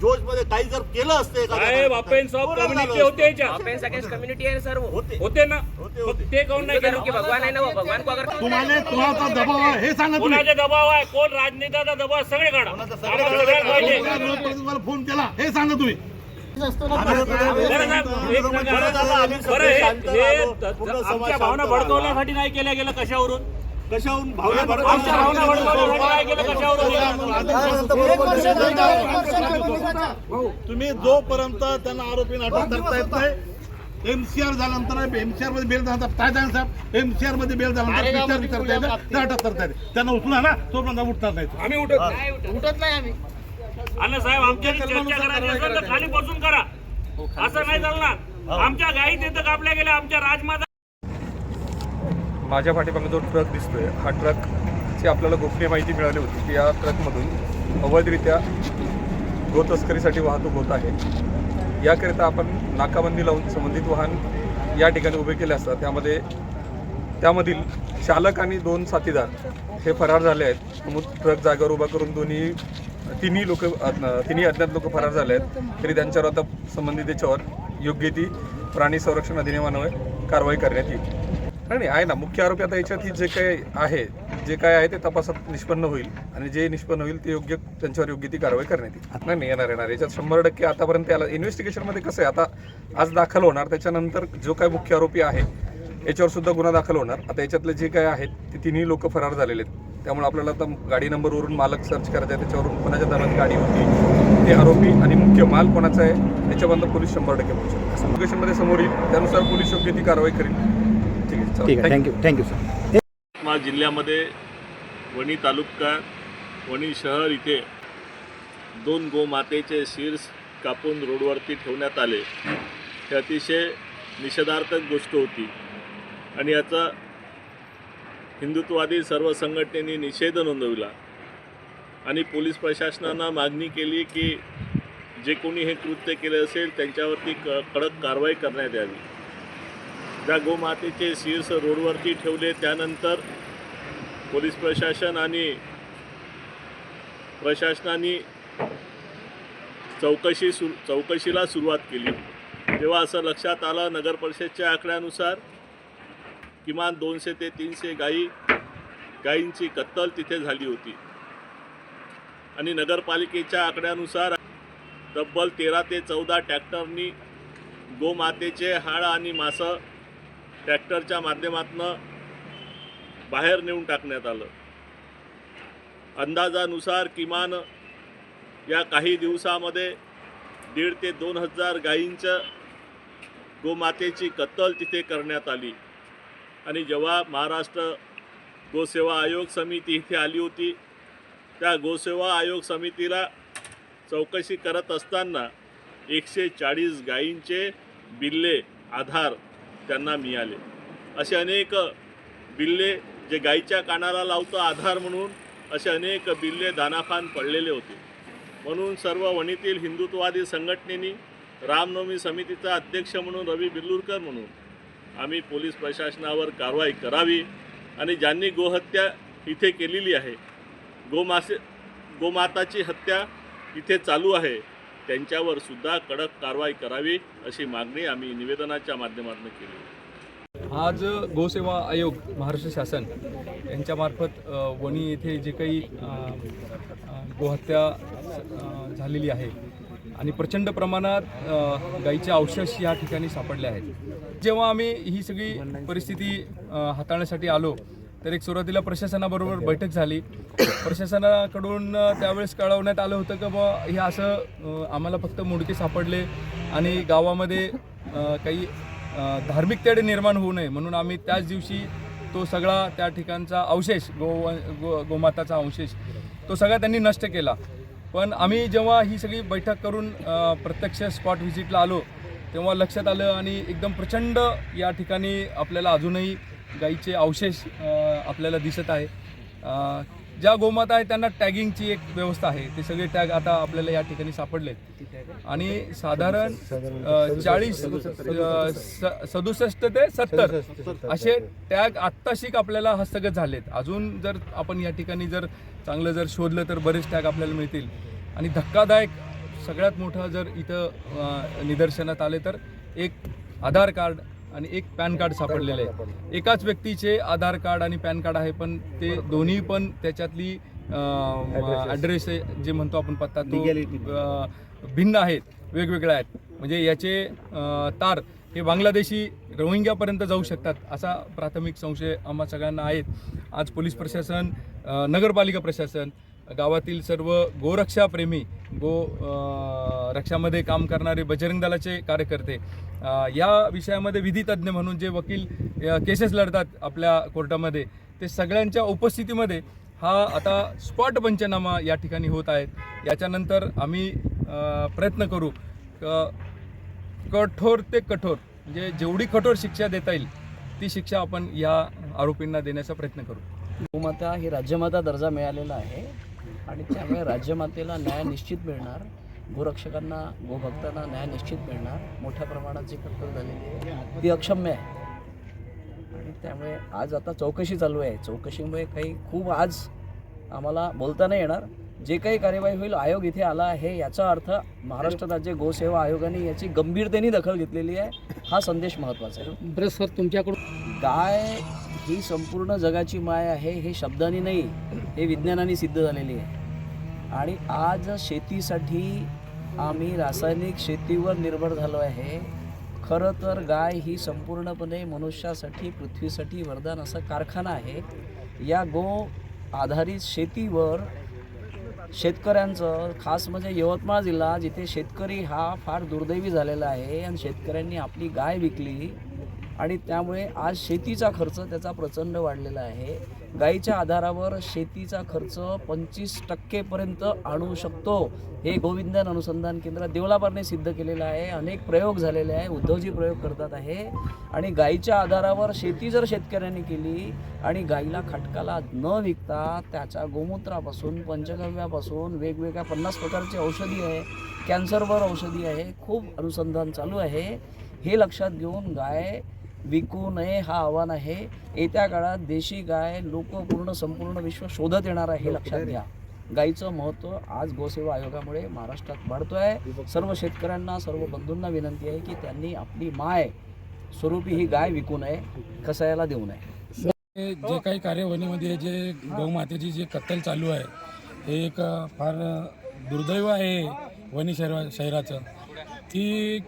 काही जर केलं असतं साहेब बरं झालं कम्युनिटी. होते ऑफेन्स अगेंस्ट कम्युनिटी आहे सर वो होते होते ना होते, मग होते. ते काऊन नाही केलं के भगवान है ना वो भगवान को अगर तुम्हाला कोणाचा दबाव आहे हे सांगा तुम्ही कोणाचा दबाव आहे कोण राजनेत्याचा दबाव आहे? सगळे काढा कोणाचा सगळे आम्हाला काढा. सगळ्याला पाहिजे कोणत्या विरोध तुम्हाला फोन केला हे सांगा तुम्ही बरं साहेब, एक बरं हे हे आमच्या भावना. भडकवण्यासाठी नाही केल्या गेलं कशावरून कशाहून भावना आमच्या नाही? तुम्ही जोपर्यंत त्यांना आरोपी अटक करता येत नाही एमसीआर झाल्यानंतर एमसीआरमध्ये बेल झाल्यानंतर काय झालं साहेब? एमसीआरमध्ये बेल झाल्यानंतर विचार करता येतं ते अटक करता येते. त्यांना उचलून ना तोपर्यंत उठणार नाही आम्ही उठत अण्णा साहेब आमच्या चर्चा करायची असेल तर खाली बसून करा. असं नाही चालणार. आमच्या गाई तिथं कापल्या गेल्या आमच्या राजमाता माझ्या पाठीमागे जो ट्रक दिसतोय हा ट्रकची आपल्याला गोपनीय माहिती मिळाली होती की या ट्रकमधून अवैधरित्या गो तस्करीसाठी वाहतूक होत आहे. याकरिता आपण नाकाबंदी लावून संबंधित वाहन या ठिकाणी उभे केले असतात त्यामध्ये त्यामधील चालक आणि दोन साथीदार हे फरार झाले आहेत. नमूद ट्रक जागेवर उभा करून दोन्ही तिन्ही लोक तिन्ही अज्ञात लोक फरार झाले आहेत. तरी त्यांच्यावर आता संबंधित याच्यावर योग्य ती प्राणी संरक्षण अधिनियमान्वये कारवाई करण्यात येईल. नाही नाही आहे ना. मुख्य आरोपी आता याच्यात ही जे काही आहे जे काय आहे ते तपासात निष्पन्न होईल. आणि जे निष्पन्न होईल ते योग्य त्यांच्यावर योग्य ती कारवाई करण्यात येईल. नाही नाही येणार येणार. याच्यात शंभर टक्के आतापर्यंत याला इन्व्हेस्टिगेशनमध्ये कसं आहे आता आज दाखल होणार त्याच्यानंतर जो काय मुख्य आरोपी आहे याच्यावर सुद्धा गुन्हा दाखल होणार. आता याच्यातले जे काय आहेत ते तिन्ही लोक फरार झालेले आहेत. त्यामुळे आपल्याला आता गाडी नंबरवरून मालक सर्च करायचा आहे त्याच्यावरून कोणाच्या दरात गाडी होती ते आरोपी आणि मुख्य माल कोणाचा आहे याच्याबद्दल पोलीस शंभर टक्के पोहोचेल लोकेशनमध्ये समोर येईल. त्यानुसार पोलीस योग्य ती कारवाई करेल. ठीक आहे. थँक्यू थँक्यू सर यवतमाळ जिल्ह्यामध्ये वणी तालुका वणी शहर इथे दोन गोमातेचे शीर्ष कापून रोडवरती ठेवण्यात आले. हे अतिशय निषेधार्थक गोष्ट होती. आणि याचा हिंदुत्ववादी सर्व संघटनेने निषेध नोंदविला. आणि पोलीस प्रशासनानं मागणी केली की जे कोणी हे कृत्य केले असेल त्यांच्यावरती क कडक कारवाई करण्यात यावी. ज्या गोमातेचे शीर्ष रोडवरती ठेवले त्यानंतर पोलीस प्रशासन आणि प्रशासनाने चौकशी सु चौकशीला सुरुवात केली. तेव्हा असं लक्षात आलं नगर परिषदच्या आकड्यानुसार किमान दोनशे ते तीनशे गायी गायींची कत्तल तिथे झाली होती. आणि नगरपालिकेच्या आकड्यानुसार तब्बल तेरा ते चौदा ट्रॅक्टरनी गोमातेचे हाड आणि मासं ट्रॅक्टरच्या माध्यमातून बाहेर नेऊन टाकण्यात आलं. अंदाजानुसार किमान या काही दिवसामध्ये दीड ते दोन हजार गायींचं गोमातेची कत्तल तिथे करण्यात आली. आणि जेव्हा महाराष्ट्र गोसेवा आयोग समिती इथे आली होती त्या गोसेवा आयोग समितीला चौकशी करत असताना एकशे चाळीस गायींचे बिल्ले आधार त्यांना मिळाले. असे अनेक बिल्ले जे गाईच्या कानाला लावतं आधार म्हणून असे अनेक बिल्ले दानाखान पडलेले होते. म्हणून सर्व वणीतील हिंदुत्ववादी संघटनेनी रामनवमी समितीचा अध्यक्ष म्हणून रवी बिल्लूरकर म्हणून आम्ही पोलीस प्रशासनावर कारवाई करावी आणि ज्यांनी गोहत्या इथे केलेली आहे गोमासे गोमाताची हत्या इथे चालू आहे त्यांच्यावर सुद्धा कडक कारवाई करावी अशी मागणी आम्ही निवेदनाच्या माध्यमातून केली. आज गोसेवा आयोग महाराष्ट्र शासन यांच्यामार्फत वणी येथे जे काही गोहत्या झालेली आहे आणि प्रचंड प्रमाणात गाईचे अवशेष या ठिकाणी सापडले आहेत. जेव्हा आम्ही ही सगळी परिस्थिती हाताळण्यासाठी आलो तर एक सुरुवातीला प्रशासनाबरोबर बैठक झाली. प्रशासनाकडून त्यावेळेस कळवण्यात आलं होतं की बा हे असं आम्हाला फक्त मुडके सापडले आणि गावामध्ये काही धार्मिक तेढ निर्माण होऊ नये म्हणून आम्ही त्याच दिवशी तो सगळा त्या ठिकाणचा अवशेष गो गो गोमाताचा अवशेष तो सगळा त्यांनी नष्ट केला. पण आम्ही जेव्हा ही सगळी बैठक करून प्रत्यक्ष स्पॉट व्हिजिटला आलो तेव्हा लक्षात आलं आणि एकदम प्रचंड या ठिकाणी आपल्याला अजूनही गाईचे अवशेष आपल्याला दिसत आहे. ज्या गोमाता आहेत त्यांना टॅगिंगची एक व्यवस्था आहे. ते सगळे टॅग आता आपल्याला या ठिकाणी सापडलेत. आणि साधारण चाळीस स- सदुसष्ट ते सत्तर असे टॅग आत्ताशिक आपल्याला हस्तगत झालेत. अजून जर आपण या ठिकाणी जर चांगलं जर शोधलं तर बरेच टॅग आपल्याला मिळतील. आणि धक्कादायक सगळ्यात मोठं जर इथं निदर्शनात आले तर एक आधार कार्ड आणि एक पॅन कार्ड सापडलेलं आहे. एकाच व्यक्तीचे आधार कार्ड आणि पॅन कार्ड आहे पण ते दोन्ही पण त्याच्यातली ॲड्रेस जे म्हणतो आपण पत्ता तो भिन्न आहेत वेगवेगळे आहेत. म्हणजे याचे तार हे बांगलादेशी रोहिंग्यापर्यंत जाऊ शकतात असा प्राथमिक संशय आम्हा सगळ्यांना आहेत. आज पोलीस प्रशासन नगरपालिका प्रशासन गावातील सर्व गोरक्षाप्रेमी गो रक्षामध्ये काम करणारे बजरंग दलाचे कार्यकर्ते या विषयामध्ये विधितज्ञ म्हणून जे वकील केसेस लढतात आपल्या कोर्टामध्ये ते सगळ्यांच्या उपस्थितीमध्ये हा आता स्पॉट पंचनामा या ठिकाणी होत आहेत. याच्यानंतर आम्ही प्रयत्न करू कठोर ते कठोर म्हणजे जेवढी कठोर शिक्षा देता येईल ती शिक्षा आपण या आरोपींना देण्याचा प्रयत्न करू. गोमाता ही राज्यमाता दर्जा मिळालेला आहे. आणि त्यामुळे राज्यमातेला न्याय निश्चित मिळणार गोरक्षकांना गोभक्तांना न्याय निश्चित मिळणार. मोठ्या प्रमाणात जी कत्तल झालेली आहे ती अक्षम्य आहे. आणि त्यामुळे आज आता चौकशी चालू आहे. चौकशीमुळे काही खूप आज आम्हाला बोलता नाही येणार. जे काही कार्यवाही होईल आयोग इथे आला आहे याचा अर्थ महाराष्ट्र राज्य गोसेवा आयोगाने याची गंभीरतेने दखल घेतलेली आहे. हा संदेश महत्त्वाचा आहे. बरं सर तुमच्याकडून गाय ही संपूर्ण जगाची माय आहे हे शब्दाने नाही हे विज्ञानाने सिद्ध झालेली आहे. आणि आज शेतीसाठी आम्ही रासायनिक शेतीवर निर्भर झालो आहे. खरं तर गाय ही संपूर्णपणे मनुष्यासाठी पृथ्वीसाठी वरदान असा कारखाना आहे. या गो आधारित शेतीवर शेतकऱ्यांचं खास म्हणजे यवतमाळ जिल्हा जिथे शेतकरी हा फार दुर्दैवी झालेला आहे आणि शेतकऱ्यांनी आपली गाय विकली. आणि त्यामुळे आज शेतीचा खर्च त्याचा प्रचंड वाढलेला आहे. गाईच्या आधारावर शेतीचा खर्च पंचवीस टक्केपर्यंत आणू शकतो. हे गोविंदन अनुसंधान केंद्र देवलापारने सिद्ध केलेलं आहे. अनेक प्रयोग झालेले आहे. उद्धवजी प्रयोग करतात आहे. आणि गाईच्या आधारावर शेती जर शेतकऱ्यांनी केली आणि गाईला खटकाला न विकता त्याच्या गोमूत्रापासून पंचगव्यापासून वेगवेगळ्या पन्नास प्रकारची औषधी आहे. कॅन्सरवर औषधी आहे. खूप अनुसंधान चालू आहे. हे लक्षात घेऊन गाय विकू नये हा आव्हान आहे. येत्या काळात देशी गाय लोक पूर्ण संपूर्ण विश्व शोधत येणार आहे हे लक्षात घ्या. गाईचं महत्त्व आज गोसेवा आयोगामुळे महाराष्ट्रात वाढतो आहे सर्व शेतकऱ्यांना सर्व बंधूंना विनंती आहे की त्यांनी आपली माय स्वरूपी ही गाय विकू नये कसायाला देऊ नये. हे जे काही कार्यवाहीमध्ये जे गौमातेची जे कत्तल चालू आहे हे एक फार दुर्दैव आहे वणी शहरा शहराचं. की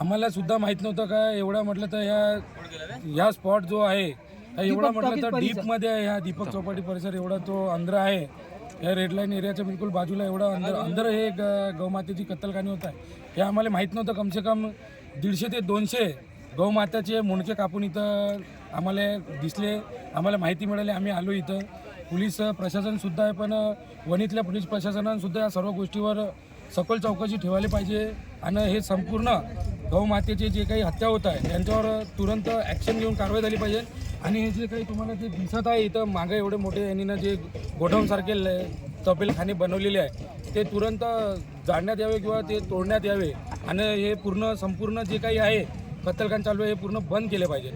आम्हाला सुद्धा माहीत नव्हतं का एवढा म्हटलं तर ह्या ह्या स्पॉट जो आहे हा एवढा म्हटलं तर डीपमध्ये आहे ह्या दीपक चौपाटी परिसर एवढा तो अंदर आहे. या रेड लाईन एरियाच्या बिलकुल बाजूला एवढा अंदर अंदर हे ग- गौमातेची कत्तलखानी होत आहे. हे आम्हाला माहीत नव्हतं कमसे कम दीडशे ते दोनशे गौमाताचे मुंडके कापून इथं आम्हाला दिसले. आम्हाला माहिती मिळाली आम्ही आलो इथं. पोलीस प्रशासनसुद्धा आहे पण वणीतल्या पोलीस प्रशासनानं या सर्व गोष्टीवर सखोल चौकशी ठेवायला पाहिजे. आणि हे संपूर्ण गौमातेचे जे काही हत्या होत आहे यांच्यावर तुरंत ॲक्शन घेऊन कारवाई झाली पाहिजे. आणि हे जे काही तुम्हाला जे दिसत आहे इथं मागे एवढे मोठे यांनी ना जे गोडाऊनसारखे ल- तपेलखाने बनवलेले आहे ते तुरंत जाळण्यात यावे किंवा ते तोडण्यात यावे. आणि हे पूर्ण संपूर्ण जे काही आहे कत्तलखान चालू आहे हे पूर्ण बंद केले पाहिजे.